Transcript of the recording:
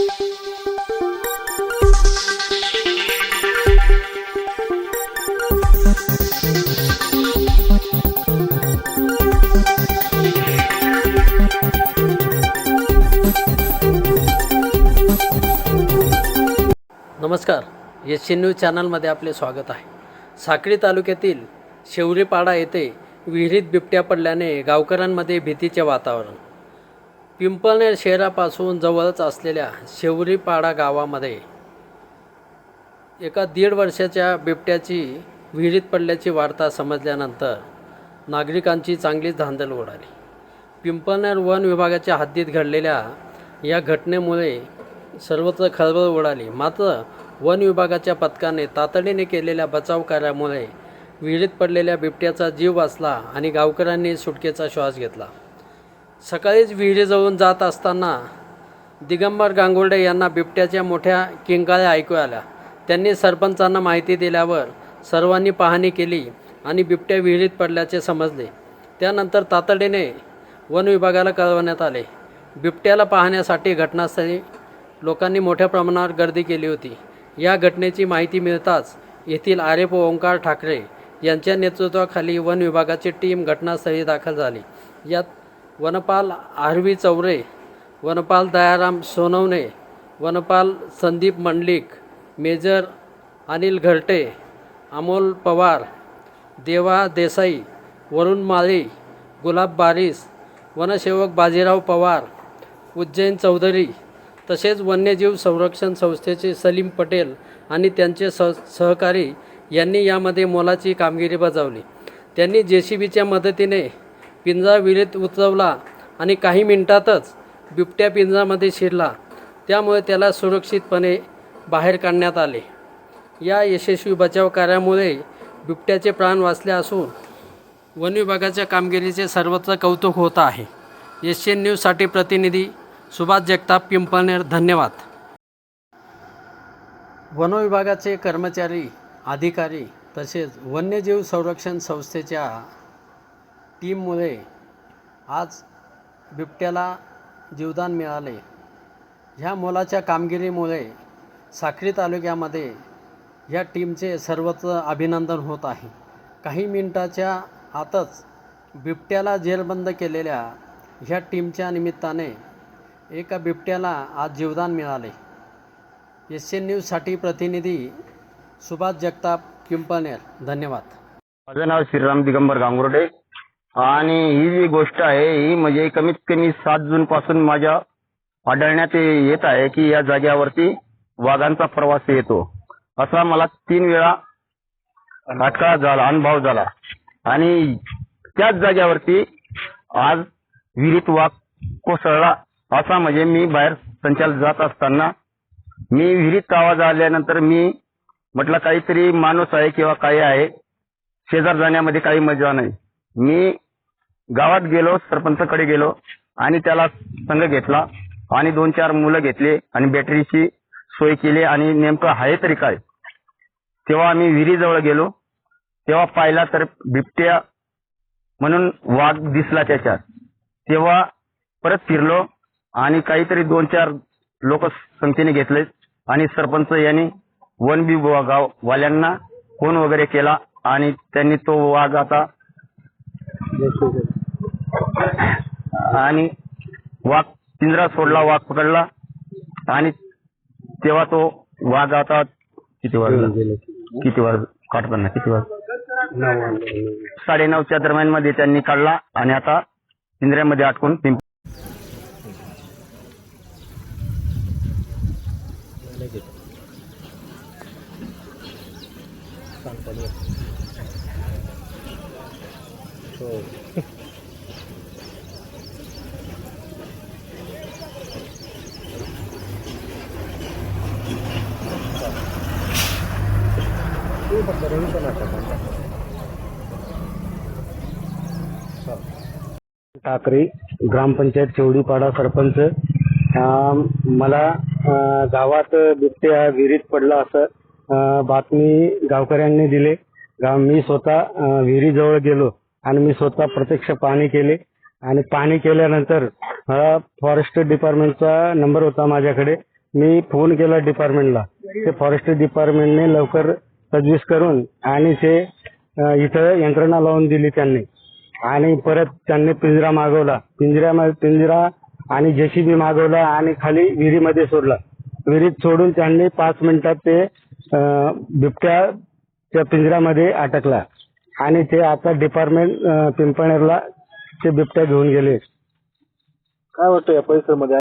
नमस्कार. S C news चॅनलमध्ये आपले स्वागत आहे. साक्री तालुक्यातील शेवरीपाडा येथे विहिरीत बिबट्या पडल्याने गावकऱ्यांमध्ये भीतीचे वातावरण. पिंपळनेर शहरापासून जवळच असलेल्या शेवरीपाडा गावामध्ये एका दीड वर्षाच्या बिबट्याची विहिरीत पडल्याची वार्ता समजल्यानंतर नागरिकांची चांगलीच धांदल उडाली पिंपळनेर वन विभागाच्या हद्दीत घडलेल्या या घटनेमुळे सर्वत्र खळबळ उडाली मात्र वन विभागाच्या पथकाने तातडीने केलेल्या बचाव कार्यामुळे विहिरीत पडलेल्या बिबट्याचा जीव वाचला आणि गावकऱ्यांनी सुटकेचा श्वास घेतला. सकाळीच विहिरीजवळून जात असताना दिगंबर गांगुर्डे यांना बिबट्याच्या मोठ्या किंकाळ्या ऐकू आल्या. त्यांनी सरपंचांना माहिती दिल्यावर सर्वांनी पाहणी केली आणि बिबट्या विहिरीत पडल्याचे समजले. त्यानंतर तातडीने वन विभागाला कळवण्यात आले. बिबट्याला पाहण्यासाठी घटनास्थळी लोकांनी मोठ्या प्रमाणावर गर्दी केली होती. या घटनेची माहिती मिळताच येथील आर एफ ओंकार ठाकरे यांच्या नेतृत्वाखाली वन विभागाची टीम घटनास्थळी दाखल झाली. यात वनपाल आरवी चौरे वनपाल दयाराम सोनवणे वनपाल संदीप मंडलिक मेजर अनिल घरटे अमोल पवार देवा देसाई वरुण माळी गुलाब बारिस वनसेवक बाजीराव पवार उज्जैन चौधरी तसेच वन्यजीव संरक्षण संस्थेचे सलीम पटेल आणि त्यांचे सह सहकारी यांनी यामध्ये मोलाची कामगिरी बजावली. त्यांनी जे सी बीच्या मदतीने पिंजरा विहिरीत उतरवला आणि काही मिनिटातच बिबट्या पिंजामध्ये शिरला. त्यामुळे त्याला सुरक्षितपणे बाहेर काढण्यात आले. या यशस्वी बचाव कार्यामुळे बिबट्याचे प्राण वाचले असून वन विभागाच्या कामगिरीचे सर्वत्र कौतुक होत आहे. एशियन न्यूजसाठी प्रतिनिधी सुभाष जगताप पिंपळनेर धन्यवाद. वन विभागाचे कर्मचारी अधिकारी तसेच वन्यजीव संरक्षण संस्थेच्या टीममुळे आज बिबट्याला जीवदान मिळाले. ह्या मोलाच्या कामगिरीमुळे साक्री तालुक्यामध्ये या टीमचे सर्वत्र अभिनंदन होत आहे. काही मिनटाच्या आतच बिबट्याला जेलबंद केलेल्या ह्या टीमच्या निमित्ताने एका बिबट्याला आज जीवदान मिळाले. एस एन न्यूजसाठी प्रतिनिधी सुभाष जगताप किंपनेर धन्यवाद. माझं नाव श्रीराम दिगंबर गांगुर्डे. आणि ही जी गोष्ट आहे ही म्हणजे कमीत कमी सात जून पासून माझ्या आढळण्यात येत आहे की या जाग्यावरती वाघांचा प्रवास येतो. असा मला तीन वेळा अटका झाला अनुभव झाला. आणि त्याच जाग्यावरती आज विहिरीत वाघ कोसळला. असा म्हणजे मी बाहेर संचाल जात असताना मी विहिरीत आवाज आल्यानंतर मी म्हटलं काहीतरी माणूस आहे किंवा काही आहे शेजार जाण्यामध्ये काही मजा नाही. मी गावात गेलो सरपंचकडे गेलो आणि त्याला संघ घेतला आणि दोन चार मुलं घेतले आणि बॅटरीची सोय केली आणि नेमकं आहे तरी काय. तेव्हा आम्ही विहिरीजवळ गेलो. तेव्हा पाहिला तर बिबट्या म्हणून वाघ दिसला त्याच्यात. तेव्हा परत फिरलो आणि काहीतरी दोन चार लोक संख्येने घेतले आणि सरपंच यांनी वन विभागावाल्यांना फोन वगैरे केला आणि त्यांनी तो वाघ आता आणि वाघ पिंजरा सोडला वाघ पकडला. आणि तेव्हा तो वाघ आता किती वाजला किती वाज काढताना किती वाज? साडेनऊच्या दरम्यानमध्ये त्यांनी काढला आणि आता पिंजऱ्यामध्ये अटकून पिंप ठाकरे ग्रामपंचायत चौडीपाडा सरपंच मला गावात बिबट्या विहिरीत पडला असं बातमी गावकऱ्यांनी दिली. गाव मी स्वतः विहिरीजवळ गेलो. आणि मी स्वतः प्रत्यक्ष पाहणी केली. आणि पाहणी केल्यानंतर फॉरेस्ट डिपार्टमेंटचा नंबर होता माझ्याकडे. मी फोन केला डिपार्टमेंटला ते फॉरेस्ट डिपार्टमेंटने लवकर तजवीज करून आणि ते इथं यंत्रणा लावून दिली त्यांनी. आणि परत त्यांनी पिंजरा मागवला. पिंजऱ्या पिंजरा आणि जेसीबी मागवला आणि खाली विहिरीमध्ये सोडला. विहिरीत सोडून त्यांनी पाच मिनिटात ते बिबट्या त्या पिंजऱ्यामध्ये अटकला. आणि ते आता डिपार्टमेंट पिंपळनेरला ते बिबट्या घेऊन गेले. काय वाटतं या परिसरमध्ये?